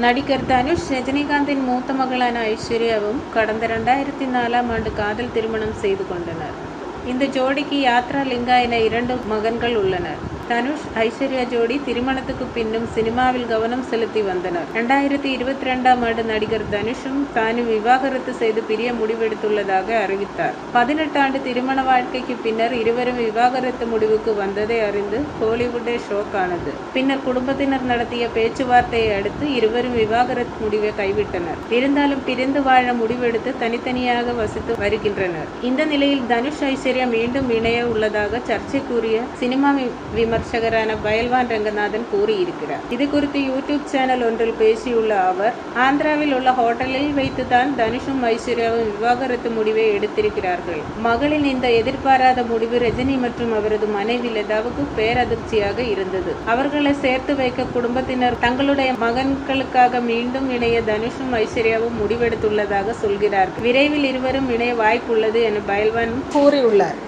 நடிகர் தனுஷ் ரஜினிகாந்தின் மூத்த மகளான ஐஸ்வர்யாவும் கடந்த ரெண்டாயிரத்தி நாலாம் ஆண்டு காதல் திருமணம் செய்து கொண்டனர் இந்த ஜோடிக்கு யாத்ரா லிங்கா என இரண்டு மகன்கள் உள்ளனர் தனுஷ் ஐஸ்வர்யா ஜோடி திருமணத்துக்கு பின்னும் சினிமாவில் கவனம் செலுத்தி வந்தனர். இரண்டாயிரத்தி இருபத்தி ரெண்டாம் ஆண்டு நடிகர் தனுஷும் தானும் விவாகரத்து செய்து பிரிய முடிவெடுத்துள்ளதாக அறிவித்தார். பதினெட்டு ஆண்டு திருமண வாழ்க்கைக்கு பின்னர் இருவரும் விவாகரத்து முடிவுக்கு வந்ததை அறிந்து ஹாலிவுட்டே ஷோக் ஆனது. பின்னர் குடும்பத்தினர் நடத்திய பேச்சுவார்த்தையை அடுத்து இருவரும் விவாகரத்து முடிவை கைவிட்டனர். இருந்தாலும் பிரிந்து வாழ முடிவெடுத்து தனித்தனியாக வசித்து வருகின்றனர். இந்த நிலையில் தனுஷ் ஐஸ்வர்யா மீண்டும் இணைய உள்ளதாக சர்ச்சைக்குரிய சினிமா வி- விமர்சகரான பயல்வான் ரங்கநாதன் கூறியிருக்கிறார். இது குறித்து யூடியூப் சேனல் ஒன்றில் பேசியுள்ள அவர் ஆந்திராவில் உள்ள ஹோட்டலில் வைத்துதான் தனுஷும் ஐஸ்வர்யாவும் விவாகரத்து முடிவை எடுத்திருக்கிறார்கள். மகளின் இந்த எதிர்பாராத முடிவு ரஜினி மற்றும் அவரது மனைவி லதாவுக்கு பேரதிர்ச்சியாக இருந்தது. அவர்களை சேர்த்து வைக்க குடும்பத்தினர் தங்களுடைய மகன்களுக்காக மீண்டும் இணைய தனுஷும் ஐஸ்வர்யாவும் முடிவெடுத்துள்ளதாக சொல்கிறார்கள். விரைவில் இருவரும் இணைய வாய்ப்புள்ளது என பயல்வான் கூறியுள்ளார்.